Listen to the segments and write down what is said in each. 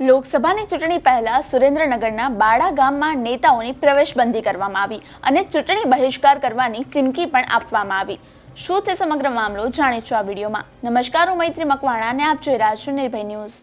લોકસભાની ચૂંટણી પહેલા સુરેન્દ્રનગરના બાળા ગામમાં નેતાઓની પ્રવેશબંધી કરવામાં આવી અને ચૂંટણી બહિષ્કાર કરવાની ચીમકી પણ આપવામાં આવી. શું છે સમગ્ર મામલો જાણીશું આ વિડીયોમાં. નમસ્કાર, હું મૈત્રી મકવાણા અને આપ જોઈ રહ્યા છો નિર્ભય ન્યૂઝ.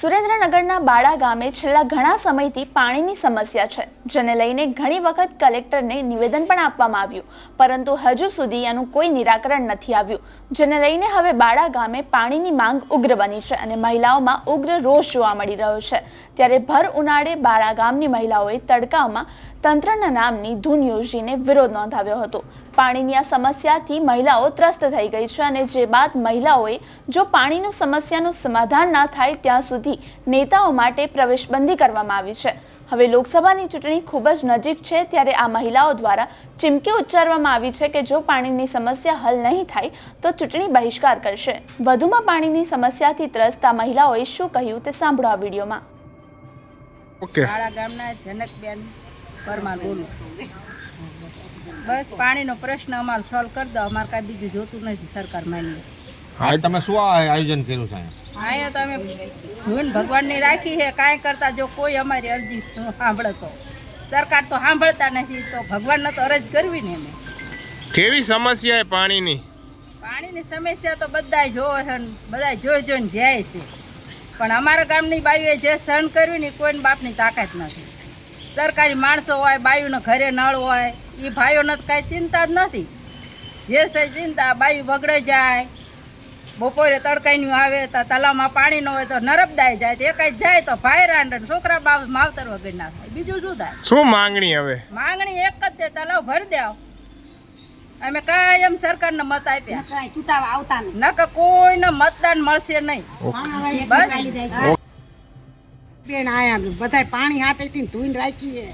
સુરેન્દ્રનગરના બાળા ગામે છેલ્લા ઘણા સમયથી પાણીની સમસ્યા છે. જેને લઈને ઘણી વખત કલેક્ટરને નિવેદન પણ આપવામાં આવ્યું. પરંતુ હજુ સુધી આનું કોઈ નિરાકરણ નથી આવ્યું. જેને લઈને હવે બાળા ગામે પાણીની માંગ ઉગ્ર બની છે અને મહિલાઓમાં ઉગ્ર રોષ જોવા મળી રહ્યો છે. ત્યારે ભર ઉનાળે બાળા ગામની મહિલાઓએ તડકામાં તંત્રના નામની ધૂન યોજીને વિરોધ નોંધાવ્યો હતો. પાણીની આ સમસ્યાથી મહિલાઓ ત્રસ્ત થઈ ગઈ છે અને જે બાદ મહિલાઓએ જો પાણીનું સમસ્યાનું સમાધાન ના થાય, ત્યાં સુધી નેતાઓ માટે પ્રવેશબંધી કરવામાં આવી છે. હવે લોકસભાની ચૂંટણી ખૂબ જ નજીક છે ત્યારે આ મહિલાઓ દ્વારા ચીમકી ઉચ્ચારવામાં આવી છે કે જો પાણીની સમસ્યા હલ નહીં થાય તો ચૂંટણી બહિષ્કાર કરશે. વધુમાં પાણીની સમસ્યાથી ત્રસ્ત આ મહિલાઓએ શું કહ્યું તે સાંભળો આ વિડીયોમાં. શાળા ગામના જનકબેન પરમાર બોલું. બસ પાણીનો પ્રશ્ન અમારો સોલ્વ કરી દો. અમારે કાંઈ બીજું જોતું નથી સરકાર માની આજે તમે શું આયોજન કર્યું છે અહીંયા? તમે તો અમે ભગવાનની રાખી છે કાંઈ કરતા જો કોઈ અમારી અરજી સાંભળે તો. સરકાર તો સાંભળતા નથી તો ભગવાનને તો અરજ કરવી ને અમે. કેવી સમસ્યા છે પાણીની? પાણીની સમસ્યા તો બધા જોવે છે બધા જોઈ જોઈને જાય છે. પણ અમારા ગામની બાયુએ જે સહન કર્યું ને કોઈને બાપની તાકાત નથી. સરકારી માણસો હોય બાયુને ઘરે નળ હોય એ ભાઈઓને તો કાંઈ ચિંતા જ નથી. જે છે ચિંતા બાયુ બગડે જાય બપોરે તડકાઈનું આવે તો તલાવમાં પાણી ન હોય તો નરબદાય જાય. તો એકાઈ જાય તો ભાઈ છોકરા બાપ માવતર વગર ના થાય. બીજું શું થાય? શું માંગણી હવે? માંગણી એક જ તે તલાવ ભરી દેવ અમે કાયમ સરકારને મત આપ્યા. નકર કોઈને મતદાન મળશે નહીં. બસ. બેન આયા બધાય પાણી હાટેથી ધોઈને રાખીએ.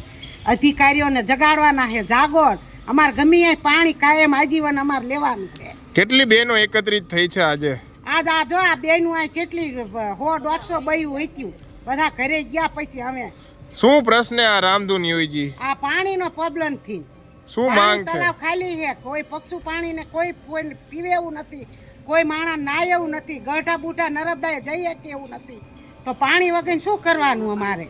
અધિકારીઓને જગાડવાના છે જાગોર અમારે ગમે પાણી કાયમ આજીવન અમારે લેવાનું છે. કેટલી બહેનો એકત્રિત થઈ છે આજે? આજ આ જો આ બેનું આ કેટલી હો દોઢસો બયું વીત્યું બધા ઘરે ગયા પછી અમે. શું પ્રશ્ન આ રામધૂન યોજી આ પાણીનો પ્રોબ્લેમથી. શું માંગ છે? તળાવ ખાલી છે. કોઈ પક્ષુ પાણી ને કોઈ કોઈ પીવે એવું નથી. કોઈ માણસ નાય એવું નથી. ગઢા બુઢા નરબદાએ જઈએ કે એવું નથી. તો પાણી વગર શું કરવાનું અમારે?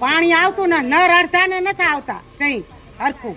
પાણી આવતું ને નર અડધાને નથી આવતા. જઈ હરખું.